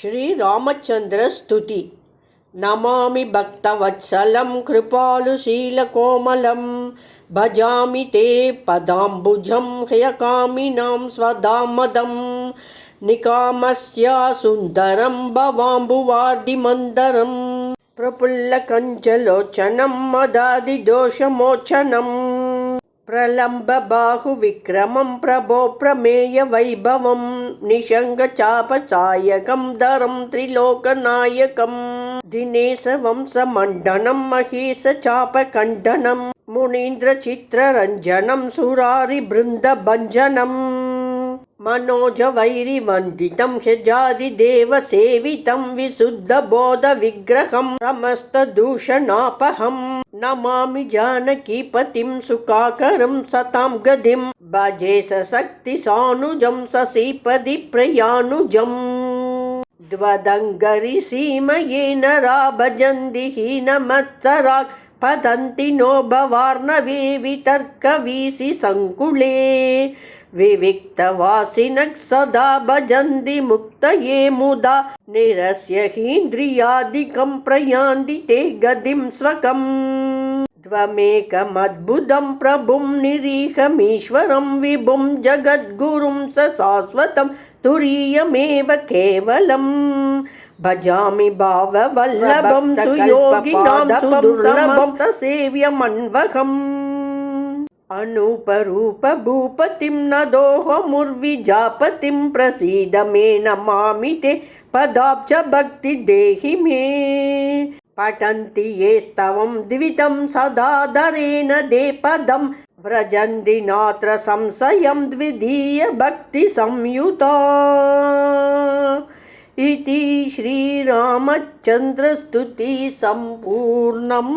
శ్రీరామచంద్రస్థుతి నమామి భక్తవత్సలం కృపాలుశీలకోమలం భజామి తే పదాంబుజం హ్యకామినాం స్వదామదం. నికామస్యా సుందరం భవాంబువార్దిమందరం ప్రఫుల్లకంచలోచనం మదాదిదోషమోచనం. प्रलम्बबाहुविक्रमं प्रभो प्रमेयवैभवं निशङ्गचापचायकं दरं त्रिलोकनायकम् दिनेशवंशमण्डनं महेशचापखण्डनं मुनीन्द्रचित्ररञ्जनं सुरारिबृन्दभञ्जनम् मनोजवैरिवन्दितं ह्यजादिदेवसेवितं विशुद्धबोधविग्रहं समस्तदूषणापहं नमामि जानकीपतिं सुखाकरं सतां गतिं भजे सशक्तिसानुजं ससीपदि प्रयानुजम् द्वदङ्गरिसीमये नरा भजन्ति हीनमत्सराक् पतन्ति नो भवार्णवे वितर्कवीसि सङ्कुले विविक्तवासिनः सदा भजन्ति मुक्तये मुदा निरस्य हीन्द्रियादिकं प्रयान्ति ते गतिं स्वकम् त्वमेकमद्भुतं प्रभुं निरीहमीश्वरं विभुं जगद्गुरुं स शाश्वतं तुरीयमेव केवलम् भजामि भाववल्लभं सुयोगिनां सुदुर्लभं तसेव्यमन्वहम्। अनूपरूपभूपतिं नदोहमुर्विजापतिं प्रसीद मे नमामि ते पदाब्जभक्ति देहि मे। पठन्ति ये स्तवं द्वितं सदादरेण दे पदं। व्रजन्ति नात्र संशयं द्वितीयभक्तिसंयुता इति सम्पूर्णम्